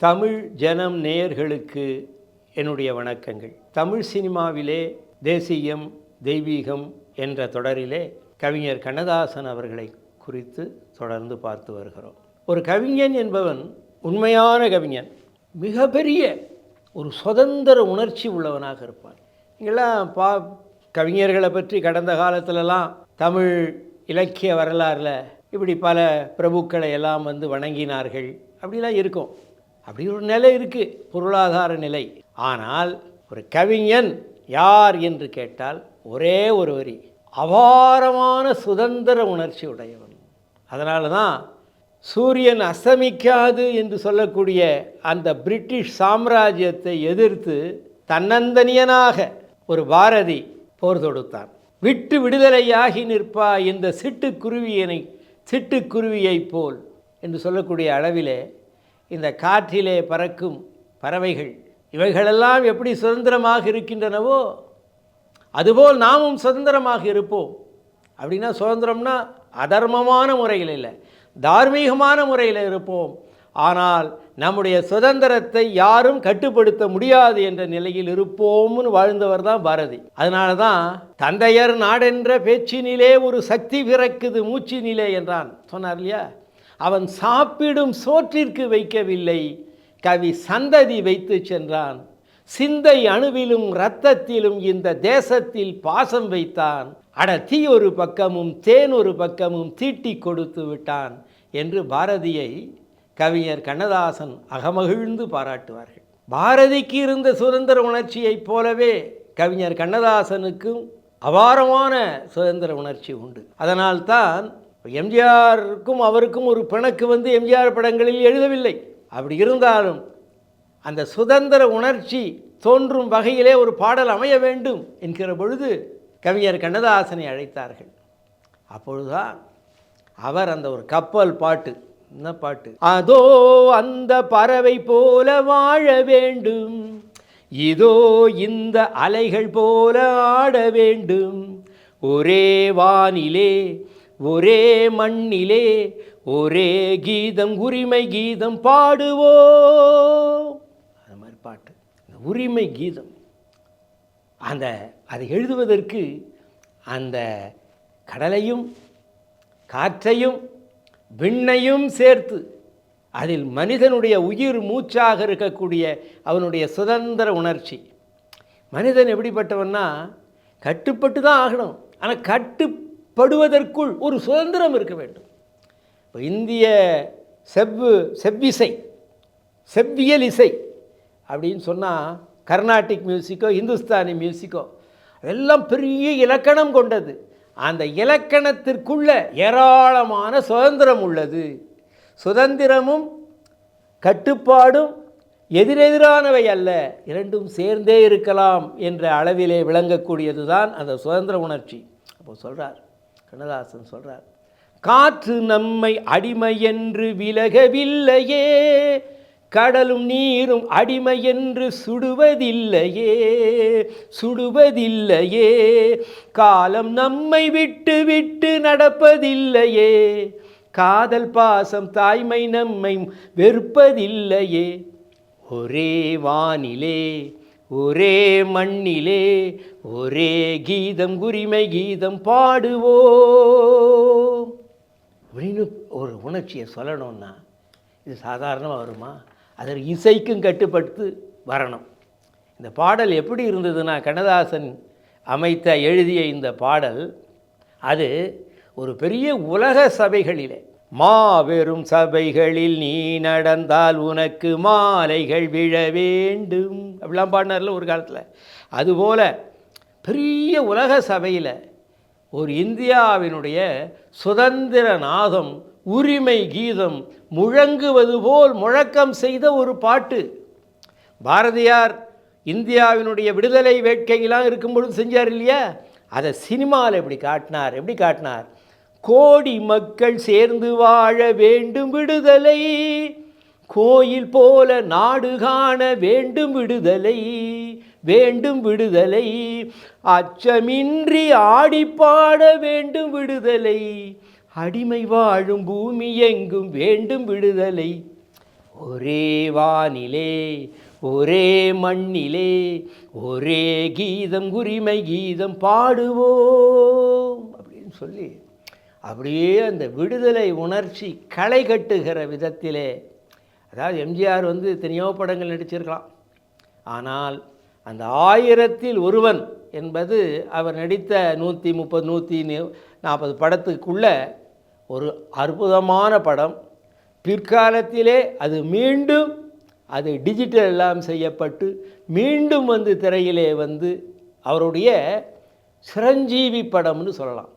தமிழ் ஜனம் நேயர்களுக்கு என்னுடைய வணக்கங்கள். தமிழ் சினிமாவிலே தேசியம் தெய்வீகம் என்ற தொடரிலே கவிஞர் கண்ணதாசன் அவர்களை குறித்து தொடர்ந்து பார்த்து வருகிறோம். ஒரு கவிஞன் என்பவன் உண்மையான கவிஞன் மிகப்பெரிய ஒரு சுதந்திர உணர்ச்சி உள்ளவனாக இருப்பான். நீங்களாம் பா கவிஞர்களை பற்றி கடந்த காலத்திலலாம் தமிழ் இலக்கிய வரலாறில் இப்படி பல பிரபுக்களை எல்லாம் வந்து வணங்கினார்கள். அப்படிலாம் இருக்கும். அப்படி ஒரு நிலை இருக்குது பொருளாதார நிலை. ஆனால் ஒரு கவிஞன் யார் என்று கேட்டால் ஒரே ஒரு வரி அபாரமான சுதந்திர உணர்ச்சி உடையவன். அதனால தான் சூரியன் அஸ்தமிக்காது என்று சொல்லக்கூடிய அந்த பிரிட்டிஷ் சாம்ராஜ்யத்தை எதிர்த்து தன்னந்தனியனாக ஒரு பாரதி போர் தொடுத்தான். விட்டு விடுதலையாகி நிற்பா இந்த சிட்டுக்குருவியனை சிட்டுக்குருவியைப் போல் என்று சொல்லக்கூடிய அளவிலே இந்த காற்றிலே பறக்கும் பறவைகள் இவைகளெல்லாம் எப்படி சுதந்திரமாக இருக்கின்றனவோ அதுபோல் நாமும் சுதந்திரமாக இருப்போம். அப்படின்னா சுதந்திரம்னா அதர்மமான முறையில் இல்லை தார்மீகமான முறையில் இருப்போம். ஆனால் நம்முடைய சுதந்திரத்தை யாரும் கட்டுப்படுத்த முடியாது என்ற நிலையில் இருப்போம்னு வாழ்ந்தவர் தான் பாரதி. அதனால தான் தந்தையர் நாடென்ற பேச்சினிலே ஒரு சக்தி பிறக்குது மூச்சினிலே என்றான். சொன்னார் இல்லையா? அவன் சாப்பிடும் சோற்றிற்கு வைக்கவில்லை. கவி சந்ததி வைத்து சென்றான். சிந்தை அணுவிலும் இரத்தத்திலும் இந்த தேசத்தில் பாசம் வைத்தான். அட தீ ஒரு பக்கமும் தேன் ஒரு பக்கமும் தீட்டி கொடுத்து விட்டான் என்று பாரதியை கவிஞர் கண்ணதாசன் அகமகிழ்ந்து பாராட்டுவார்கள். பாரதிக்கு இருந்த சுதந்திர உணர்ச்சியைப் போலவே கவிஞர் கண்ணதாசனுக்கும் அபாரமான சுதந்திர உணர்ச்சி உண்டு. அதனால்தான் எம்ஜிஆருக்கும் அவருக்கும் ஒரு பிணக்கு வந்து எம்ஜிஆர் படங்களில் எழுதவில்லை. அப்படி இருந்தாலும் அந்த சுதந்திர உணர்ச்சி தோன்றும் வகையிலே ஒரு பாடல் அமைய வேண்டும் என்கிற பொழுது கவிஞர் கண்ணதாசனை அழைத்தார்கள். அப்பொழுதுதான் அவர் அந்த ஒரு கப்பல் பாட்டு என்ன பாட்டு? அதோ அந்த பறவை போல வாழ வேண்டும். இதோ இந்த அலைகள் போல ஆட வேண்டும். ஒரே வானிலே ஒரே மண்ணிலே ஒரே கீதம் உரிமை கீதம் பாடுவோம். அது மாதிரி பாட்டு. இந்த உரிமை கீதம். அந்த அதை எழுதுவதற்கு அந்த கடலையும் காற்றையும் விண்ணையும் சேர்த்து அதில் மனிதனுடைய உயிர் மூச்சாக இருக்கக்கூடிய அவனுடைய சுதந்திர உணர்ச்சி. மனிதன் எப்படிப்பட்டவன்னா கட்டுப்பட்டு தான் ஆகணும். ஆனால் கட்டு படுவதற்குள் ஒரு சுதந்திரம் இருக்க வேண்டும். இப்போ இந்திய செவ்வு செவ்விசை செவ்வியல் இசை அப்படின்னு சொன்னால் கர்நாடிக் மியூசிக்கோ இந்துஸ்தானி மியூசிக்கோ அதெல்லாம் பெரிய இலக்கணம் கொண்டது. அந்த இலக்கணத்திற்குள்ள ஏராளமான சுதந்திரம் உள்ளது. சுதந்திரமும் கட்டுப்பாடும் எதிரெதிரானவை அல்ல இரண்டும் சேர்ந்தே இருக்கலாம் என்ற அளவிலே விளங்கக்கூடியது தான் அந்த சுதந்திர உணர்ச்சி. அப்போ சொல்கிறார் கண்ணதாசன் சொல்கிறார் காற்று நம்மை அடிமை என்று விலகவில்லையே கடலும் நீரும் அடிமை என்று சுடுவதில்லையே சுடுவதில்லையே காலம் நம்மை விட்டு விட்டு நடப்பதில்லையே காதல் பாசம் தாய்மை நம்மை வெறுப்பதில்லையே ஒரே வானிலே ஒரே மண்ணிலே ஒரே கீதம் உரிமை கீதம் பாடுவோம். அப்படின்னு ஒரு உணர்ச்சியை சொல்லணும்னா இது சாதாரணமாக வருமா? அதற்கு இசைக்கும் கட்டுப்பட்டு வரணும். இந்த பாடல் எப்படி இருந்ததுன்னா கண்ணதாசன் அமைத்த எழுதிய இந்த பாடல் அது ஒரு பெரிய உலக சபைகளிலே மாபெரும் சபைகளில் நீ நடந்தால் உனக்கு மாலைகள் விழ வேண்டும். அப்படிலாம் பாடினார்ல ஒரு காலத்தில். அதுபோல் பெரிய உலக சபையில் ஒரு இந்தியாவினுடைய சுதந்திர நாதம் உரிமை கீதம் முழங்குவது போல் முழக்கம் செய்த ஒரு பாட்டு. பாரதியார் இந்தியாவினுடைய விடுதலை வேட்கையெல்லாம் இருக்கும்பொழுது செஞ்சார் இல்லையா? அதை சினிமாவில் எப்படி காட்டினார் எப்படி காட்டினார்? கோடி மக்கள் சேர்ந்து வாழ வேண்டும் விடுதலை. கோயில் போல நாடு காண வேண்டும் விடுதலை. வேண்டும் விடுதலை. அச்சமின்றி ஆடிப்பாட வேண்டும் விடுதலை. அடிமை வாழும் பூமி எங்கும் வேண்டும் விடுதலை. ஒரே வானிலே ஒரே மண்ணிலே ஒரே கீதம் உரிமை கீதம் பாடுவோம் அப்படின்னு சொல்லி அப்படியே அந்த விடுதலை உணர்ச்சி களை கட்டுகிற விதத்திலே அதாவது எம்ஜிஆர் வந்து எத்தனையோ படங்கள் நடிச்சிருக்கலாம். ஆனால் அந்த ஆயிரத்தில் ஒருவன் என்பது அவர் நடித்த நூற்றி முப்பது நூற்றி நாற்பது படத்துக்குள்ள ஒரு அற்புதமான படம். பிற்காலத்திலே அது மீண்டும் அது டிஜிட்டல் எல்லாம் செய்யப்பட்டு மீண்டும் வந்து திரையிலே வந்து அவருடைய சிரஞ்சீவி படம்னு சொல்லலாம்.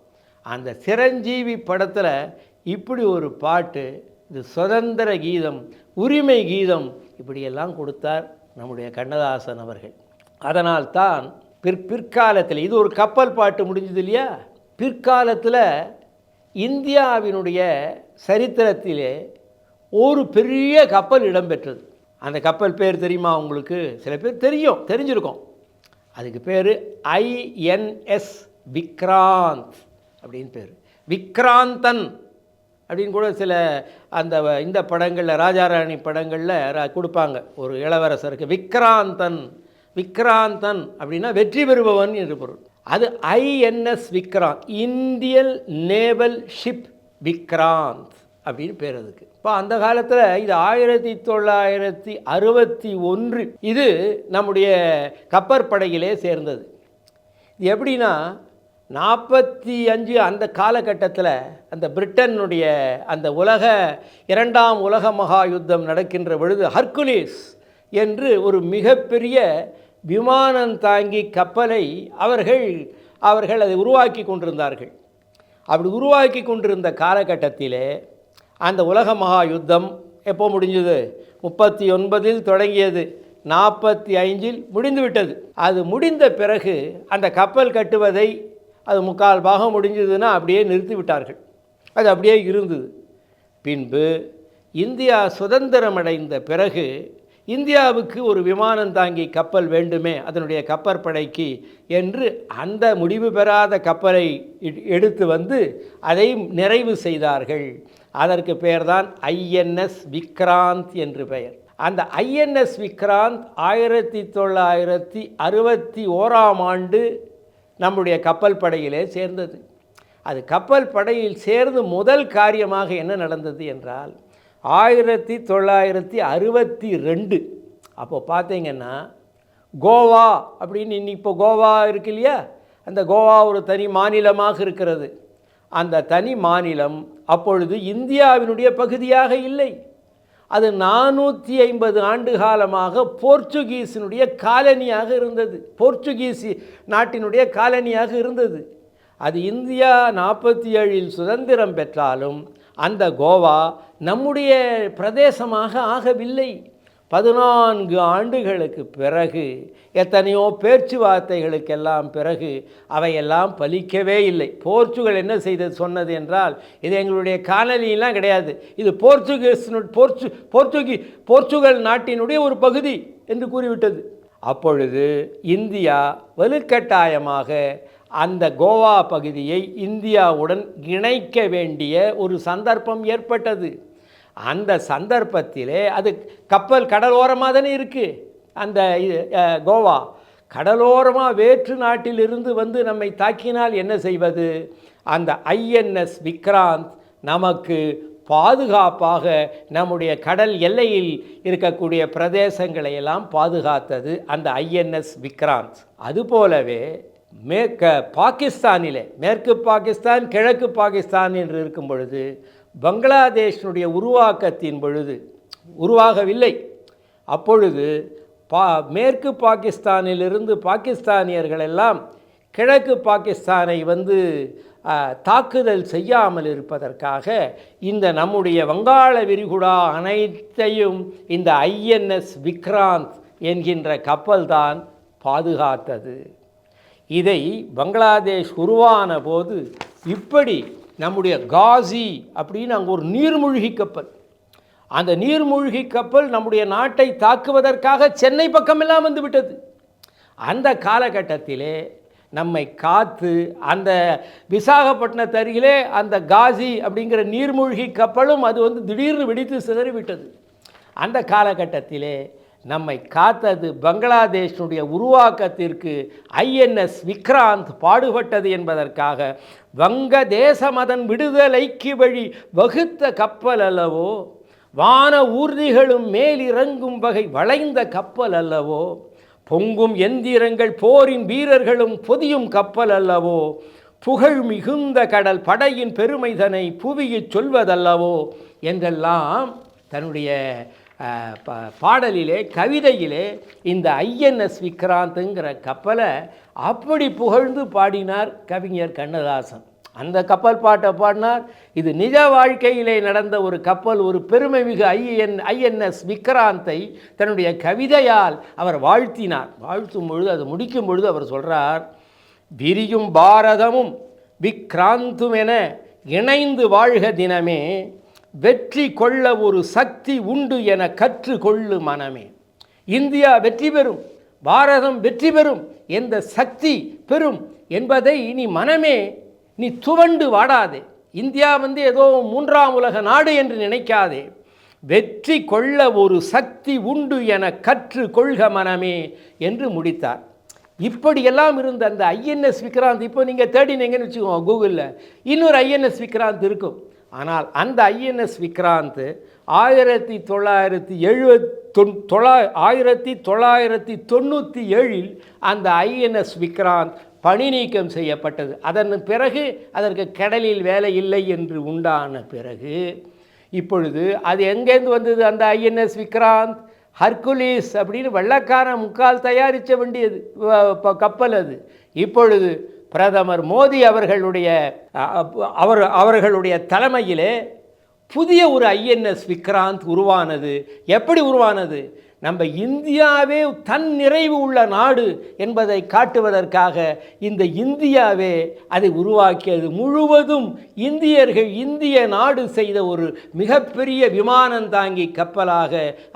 அந்த சிரஞ்சீவி படத்தில் இப்படி ஒரு பாட்டு இது சுதந்திர கீதம் உரிமை கீதம் இப்படியெல்லாம் கொடுத்தார் நம்முடைய கண்ணதாசன் அவர்கள். அதனால் தான் பிற் பிற்காலத்தில் இது ஒரு கப்பல் பாட்டு முடிஞ்சது இல்லையா? பிற்காலத்தில் இந்தியாவினுடைய சரித்திரத்திலே ஒரு பெரிய கப்பல் இடம்பெற்றது. அந்த கப்பல் பேர் தெரியுமா உங்களுக்கு? சில பேர் தெரியும் தெரிஞ்சிருக்கும். அதுக்கு பேர் ஐஎன்எஸ் விக்ராந்த். அப்படின்னு பேர். விக்ராந்தன் அப்படின்னு கூட சில அந்த இந்த படங்களில் ராஜாராணி படங்களில் கொடுப்பாங்க. ஒரு இளவரசருக்கு விக்ராந்தன் விக்ராந்தன் அப்படின்னா வெற்றி பெறுபவன் என்று பொருள். அது INS Vikrant Indian naval ship Vikrant அப்படின்னு பேர் அதுக்கு. இப்போ அந்த காலத்தில் இது ஆயிரத்தி தொள்ளாயிரத்தி அறுபத்தி ஒன்று இது நம்முடைய கப்பற்படையிலே சேர்ந்தது. இது எப்படின்னா நாற்பத்தி அஞ்சு அந்த காலகட்டத்தில் அந்த பிரிட்டனுடைய அந்த உலக இரண்டாம் உலக மகா யுத்தம் நடக்கின்ற பொழுது ஹர்குலிஸ் என்று ஒரு மிகப்பெரிய விமானம் தாங்கி கப்பலை அவர்கள் அவர்கள் அதை உருவாக்கி கொண்டிருந்தார்கள். அப்படி உருவாக்கி கொண்டிருந்த காலகட்டத்திலே அந்த உலக மகா யுத்தம் எப்போ முடிஞ்சது? முப்பத்தி ஒன்பதில் தொடங்கியது. நாற்பத்தி ஐந்தில் முடிந்துவிட்டது. அது முடிந்த பிறகு அந்த கப்பல் கட்டுவதை அது முக்கால் பாகம் முடிஞ்சதுன்னா அப்படியே நிறுத்தி விட்டார்கள். அது அப்படியே இருந்தது. பின்பு இந்தியா சுதந்திரம் அடைந்த பிறகு இந்தியாவுக்கு ஒரு விமானம் தாங்கி கப்பல் வேண்டுமே அதனுடைய கப்பற்படைக்கு என்று அந்த முடிவு பெறாத கப்பலை எடுத்து வந்து அதை நிறைவு செய்தார்கள். அதற்கு பெயர்தான் ஐஎன்எஸ் விக்ராந்த் என்று பெயர். அந்த ஐஎன்எஸ் விக்ராந்த் ஆயிரத்தி தொள்ளாயிரத்தி அறுபத்தி ஓராம் ஆண்டு நம்முடைய கப்பல் படையிலே சேர்ந்தது. அது கப்பல் படையில் சேர்ந்து முதல் காரியமாக என்ன நடந்தது என்றால் ஆயிரத்தி தொள்ளாயிரத்தி அறுபத்தி ரெண்டு. அப்போ பார்த்தீங்கன்னா கோவா அப்படின்னு இன்னி இப்போ கோவா இருக்கு இல்லையா? அந்த கோவா ஒரு தனி மாநிலமாக இருக்கிறது. அந்த தனி மாநிலம் அப்பொழுது இந்தியாவினுடைய பகுதியாக இல்லை. அது நானூற்றி ஐம்பது ஆண்டு காலமாக போர்ச்சுகீஸினுடைய காலனியாக இருந்தது. போர்ச்சுகீஸ் நாட்டினுடைய காலனியாக இருந்தது. அது இந்தியா நாற்பத்தி ஏழில் சுதந்திரம் பெற்றாலும் அந்த கோவா நம்முடைய பிரதேசமாக ஆகவில்லை. பதினான்கு ஆண்டுகளுக்கு பிறகு எத்தனையோ பேச்சுவார்த்தைகளுக்கெல்லாம் பிறகு அவையெல்லாம் பலிக்கவே இல்லை. போர்ச்சுகல் என்ன செய்தது சொன்னது என்றால் இது எங்களுடைய காலனியெல்லாம் கிடையாது. இது போர்ச்சுகீஸ் போர்ச்சு போர்ச்சுகி போர்ச்சுகல் நாட்டினுடைய ஒரு பகுதி என்று கூறிவிட்டது. அப்பொழுது இந்தியா வலுக்கட்டாயமாக அந்த கோவா பகுதியை இந்தியாவுடன் இணைக்க வேண்டிய ஒரு சந்தர்ப்பம் ஏற்பட்டது. அந்த சந்தர்ப்பத்திலே அது கப்பல் கடலோரமாக தானே இருக்குது அந்த இது, கோவா. கடலோரமாக வேற்று நாட்டிலிருந்து வந்து நம்மை தாக்கினால் என்ன செய்வது? அந்த ஐஎன்எஸ் விக்ராந்த் நமக்கு பாதுகாப்பாக நம்முடைய கடல் எல்லையில் இருக்கக்கூடிய பிரதேசங்களை எல்லாம் பாதுகாத்தது அந்த ஐஎன்எஸ் விக்ராந்த். அதுபோலவே மேற்க பாகிஸ்தானிலே மேற்கு பாகிஸ்தான் கிழக்கு பாகிஸ்தான் என்று இருக்கும் பொழுது பங்களாதேஷினுடைய உருவாக்கத்தின் பொழுது உருவாகவில்லை. அப்பொழுது பா மேற்கு பாகிஸ்தானிலிருந்து பாகிஸ்தானியர்கள் எல்லாம் கிழக்கு பாகிஸ்தானை வந்து தாக்குதல் செய்யாமல் இருப்பதற்காக இந்த நம்முடைய வங்காள விரிகுடா அனைத்தையும் இந்த ஐஎன்எஸ் விக்ராந்த் என்கின்ற கப்பல்தான் பாதுகாத்தது. இதை பங்களாதேஷ் உருவான போது இப்படி நம்முடைய காசி அப்படின்னு அங்கே ஒரு நீர்மூழ்கி கப்பல். அந்த நீர்மூழ்கி கப்பல் நம்முடைய நாட்டை தாக்குவதற்காக சென்னை பக்கமெல்லாம் வந்து விட்டது. அந்த காலகட்டத்திலே நம்மை காத்து அந்த விசாகப்பட்டினத்து அருகிலே அந்த காசி அப்படிங்கிற நீர்மூழ்கி கப்பலும் அது வந்து திடீர்னு வெடித்து சிதறிவிட்டது. அந்த காலகட்டத்திலே நம்மை காத்தது பங்களாதேஷனுடைய உருவாக்கத்திற்கு ஐஎன்எஸ் விக்ராந்த் பாடுபட்டது என்பதற்காக வங்க தேசம் விடுதலைக்கு வழி வகுத்த கப்பல் அல்லவோ வான ஊர்திகளும் மேலிறங்கும் வகை வளைந்த கப்பல் அல்லவோ பொங்கும் எந்திரங்கள் போரின் வீரர்களும் பொதியும் கப்பல் அல்லவோ புகழ் மிகுந்த கடல் படையின் பெருமைதனை புவியிச் சொல்வதல்லவோ என்றெல்லாம் தன்னுடைய பாடலிலே கவிதையிலே இந்த ஐஎன்எஸ் விக்ராந்துங்கிற கப்பலை அப்படி புகழ்ந்து பாடினார் கவிஞர் கண்ணதாசன். அந்த கப்பல் பாட்டை பாடினார். இது நிஜ வாழ்க்கையிலே நடந்த ஒரு கப்பல் ஒரு பெருமை மிகு ஐஎன் ஐஎன்எஸ் விக்ராந்தை தன்னுடைய கவிதையால் அவர் வாழ்த்தினார். வாழ்த்தும் பொழுது அது முடிக்கும் பொழுது அவர் சொல்கிறார் விரியும் பாரதமும் விக்ராந்தும் என இணைந்து வாழ்க தினமே வெற்றி கொள்ள ஒரு சக்தி உண்டு என கற்றுக்கொள்ளு மனமே. இந்தியா வெற்றி பெறும் பாரதம் வெற்றி பெறும் எந்த சக்தி பெறும் என்பதை நீ மனமே நீ துவண்டு வாடாதே. இந்தியா வந்து ஏதோ மூன்றாம் உலக நாடு என்று நினைக்காதே. வெற்றி கொள்ள ஒரு சக்தி உண்டு என கற்று கொள்க மனமே என்று முடித்தார். இப்படியெல்லாம் இருந்த அந்த ஐஎன்எஸ் விக்ராந்த் இப்போ நீங்கள் தேடினீங்கன்னு வச்சுக்கோங்க கூகுளில் இன்னொரு ஐஎன்எஸ் விக்ராந்த் இருக்கும். ஆனால் அந்த ஐஎன்எஸ் விக்ராந்த் ஆயிரத்தி தொள்ளாயிரத்தி எழுபத் தொன் தொள்ளா ஆயிரத்தி தொள்ளாயிரத்தி தொண்ணூற்றி ஏழில் அந்த ஐஎன்எஸ் விக்ராந்த் பணி நீக்கம் செய்யப்பட்டது. அதன் பிறகு அதற்கு கடலில் வேலை இல்லை என்று உண்டான பிறகு இப்பொழுது அது எங்கேருந்து வந்தது அந்த ஐஎன்எஸ் விக்ராந்த்? ஹர்குலிஸ் அப்படின்னு வெள்ளக்காரன் முக்கால் தயாரித்த வேண்டியது கப்பல் அது. இப்பொழுது பிரதமர் மோடி அவர்களுடைய அவர் அவர்களுடைய தலைமையிலே புதிய ஒரு ஐஎன்எஸ் விக்ராந்த் உருவானது. எப்படி உருவானது? நம்ம இந்தியாவே தன் நிறைவு உள்ள நாடு என்பதை காட்டுவதற்காக இந்த இந்தியாவே அதை உருவாக்கியது. முழுவதும் இந்தியர்கள் இந்திய நாடு செய்த ஒரு மிகப்பெரிய விமானம் தாங்கி கப்பலாக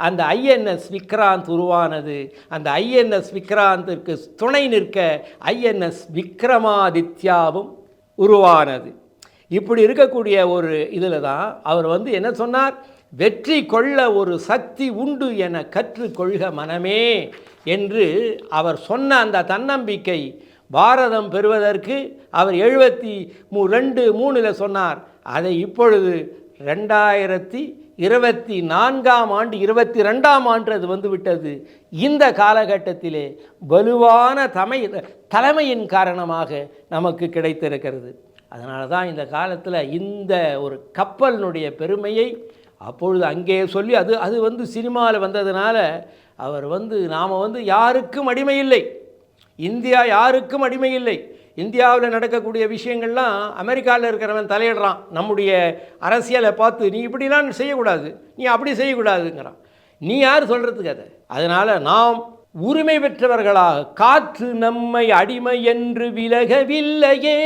அந்த ஐஎன்எஸ் விக்ராந்த் உருவானது. அந்த ஐஎன்எஸ் விக்ராந்திற்கு துணை நிற்க ஐஎன்எஸ் விக்ரமாதித்யாவும் உருவானது. இப்படி இருக்கக்கூடிய ஒரு இதில் தான் அவர் வந்து என்ன சொன்னார்? வெற்றி கொள்ள ஒரு சக்தி உண்டு என கற்றுக்கொள்க மனமே என்று அவர் சொன்ன அந்த தன்னம்பிக்கை பாரதம் பெறுவதற்கு அவர் எழுபத்தி மூ ரெண்டு மூணில் சொன்னார். அதை இப்பொழுது ரெண்டாயிரத்தி இருபத்தி நான்காம் ஆண்டு இருபத்தி ரெண்டாம் ஆண்டு அது வந்து விட்டது. இந்த காலகட்டத்திலே வலுவான தமை தலைமையின் காரணமாக நமக்கு கிடைத்திருக்கிறது. அதனால தான் இந்த காலத்தில் இந்த ஒரு கப்பலினுடைய பெருமையை அப்பொழுது அங்கே சொல்லி அது அது வந்து சினிமாவில் வந்ததுனால அவர் வந்து நாம் வந்து யாருக்கும் அடிமை இல்லை இந்தியா யாருக்கும் அடிமை இல்லை இந்தியாவில் நடக்கக்கூடிய விஷயங்கள்லாம் அமெரிக்காவில் இருக்கிறவன் தலையிடுறான். நம்முடைய அரசியலை பார்த்து நீ இப்படிலாம் செய்யக்கூடாது. நீ அப்படி செய்யக்கூடாதுங்கிறான். நீ யார் சொல்கிறதுக்கு அதை? அதனால் நாம் உரிமை பெற்றவர்களாக காற்று நம்மை அடிமை என்று விலகவில்லையே.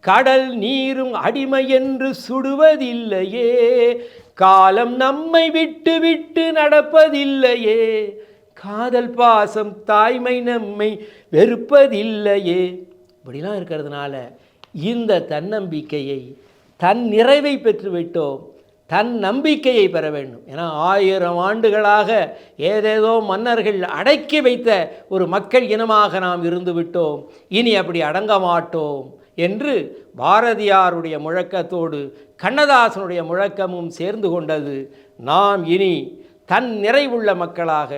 கடல் நீரும் அடிமை என்று சுடுவதில்லையே. காலம் நம்மை விட்டு விட்டு நடப்பதில்லையே. காதல் பாசம் தாய்மை நம்மை வெறுப்பதில்லையே. இப்படிலாம் இருக்கிறதுனால இந்த தன்னம்பிக்கையை தன் நிறைவை பெற்றுவிட்டோம் தன் நம்பிக்கையை பெற வேண்டும். ஏன்னா ஆயிரம் ஆண்டுகளாக ஏதேதோ மன்னர்கள் அடக்கி வைத்த ஒரு மக்கள் இனமாக நாம் இருந்து விட்டோம் இனி அப்படி அடங்க மாட்டோம் என்று பாரதியாருடைய முழக்கத்தோடு கண்ணதாசனுடைய முழக்கமும் சேர்ந்து கொண்டது நாம் இனி தன் நிறைவுள்ள மக்களாக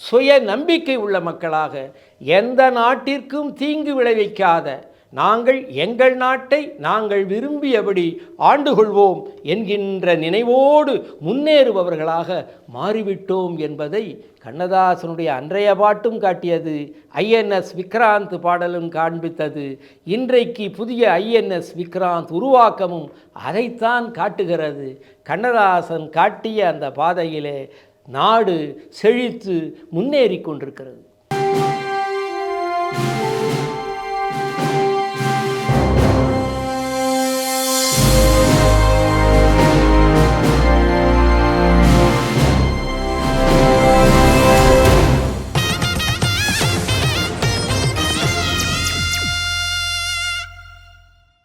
சுய நம்பிக்கை உள்ள மக்களாக எந்த நாட்டிற்கும் தீங்கு விளைவிக்காத நாங்கள் எங்கள் நாட்டை நாங்கள் விரும்பியபடி ஆண்டு கொள்வோம் என்கின்ற நினைவோடு முன்னேறுபவர்களாக மாறிவிட்டோம் என்பதை கண்ணதாசனுடைய அன்றைய பாட்டும் காட்டியது. ஐஎன்எஸ் விக்ராந்த் பாடலும் காண்பித்தது. இன்றைக்கு புதிய ஐஎன்எஸ் விக்ராந்த் உருவாக்கமும் அதைத்தான் காட்டுகிறது. கண்ணதாசன் காட்டிய அந்த பாதையிலே நாடு செழித்து முன்னேறி கொண்டிருக்கிறது.